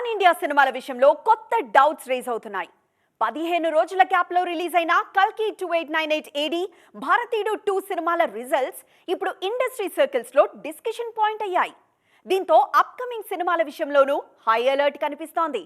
Pan India సినిమాల విషయంలో కొత్త డౌట్స్ రేజ్ అవుతున్నాయి. పదిహేను రోజుల గ్యాప్లో రిలీజ్ అయిన కల్కి two eight nine eight AD Bharateeyudu two సినిమాల రిజల్ట్స్ ఇప్పుడు ఇండస్ట్రీ సర్కిల్స్లో డిస్కషన్ పాయింట్ అయ్యాయి. దీంతో అప్కమింగ్ సినిమాల విషయంలోనూ హై అలర్ట్ కనిపిస్తోంది.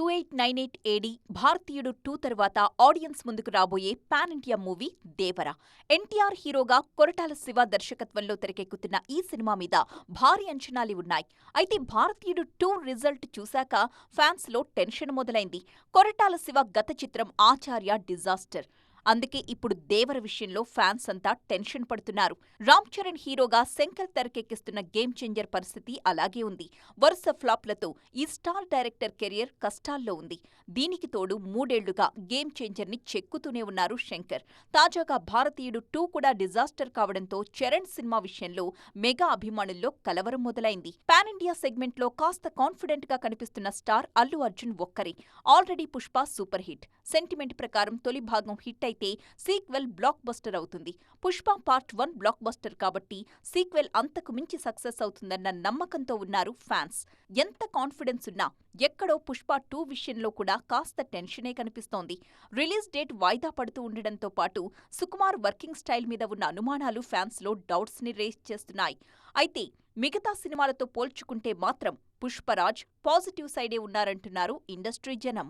Two eight nine eight AD Bharateeyudu two తర్వాత ఆడియన్స్ ముందుకు రాబోయే pan India movie Devara NTR హీరోగా కొరటాల శివ దర్శకత్వంలో తెరకెక్కుతున్న ఈ సినిమా మీద భారీ అంచనాలు ఉన్నాయి అయితే భారతీయుడు టూ రిజల్ట్ చూశాక ఫ్యాన్స్లో టెన్షన్ మొదలైంది కొరటాల శివ గత చిత్రం ఆచార్య డిజాస్టర్ అందుకే ఇప్పుడు దేవర విషయంలో ఫ్యాన్స్ అంతా టెన్షన్ పడుతున్నారు. రామ్ చరణ్ హీరోగా శంకర్ తెరకెక్కిస్తున్న గేమ్ చేంజర్ పరిస్థితి అలాగే ఉంది. వరుస ఫ్లాప్లతో ఈ స్టార్ డైరెక్టర్ కెరియర్ కష్టాల్లో ఉంది. దీనికి తోడు మూడేళ్ళుగా గేమ్ చేంజర్ని చెక్కుతూనే ఉన్నారు శంకర్. తాజాగా భారతీయుడు టూ కూడా డిజాస్టర్ కావడంతో చరణ్ సినిమా విషయంలో మెగా అభిమానుల్లో కలవరం మొదలైంది. పాన్ ఇండియా సెగ్మెంట్లో కాస్త కాన్ఫిడెంట్గా కనిపిస్తున్న స్టార్ అల్లు అర్జున్ ఒక్కరే. Already Pushpa super hit. Sentiment ప్రకారం తొలి భాగం హిట్ అయితే సీక్వెల్ బ్లాక్ బస్టర్ అవుతుంది. Pushpa part one blockbuster కాబట్టి సీక్వెల్ అంతకు మించి సక్సెస్ అవుతుందన్న నమ్మకంతో ఉన్నారు ఫ్యాన్స్. ఎంత కాన్ఫిడెన్స్ ఉన్నా ఎక్కడో పుష్ప టూ విషయంలో కూడా కాస్త టెన్షనే కనిపిస్తోంది. రిలీజ్ డేట్ వాయిదా పడుతూ ఉండడంతో పాటు సుకుమార్ వర్కింగ్ స్టైల్ మీద ఉన్న అనుమానాలు ఫ్యాన్స్లో డౌట్స్ని రేస్ చేస్తున్నాయి. అయితే మిగతా సినిమాలతో పోల్చుకుంటే మాత్రం పుష్పరాజ్ పాజిటివ్ సైడే ఉన్నారంటున్నారు ఇండస్ట్రీ జనం.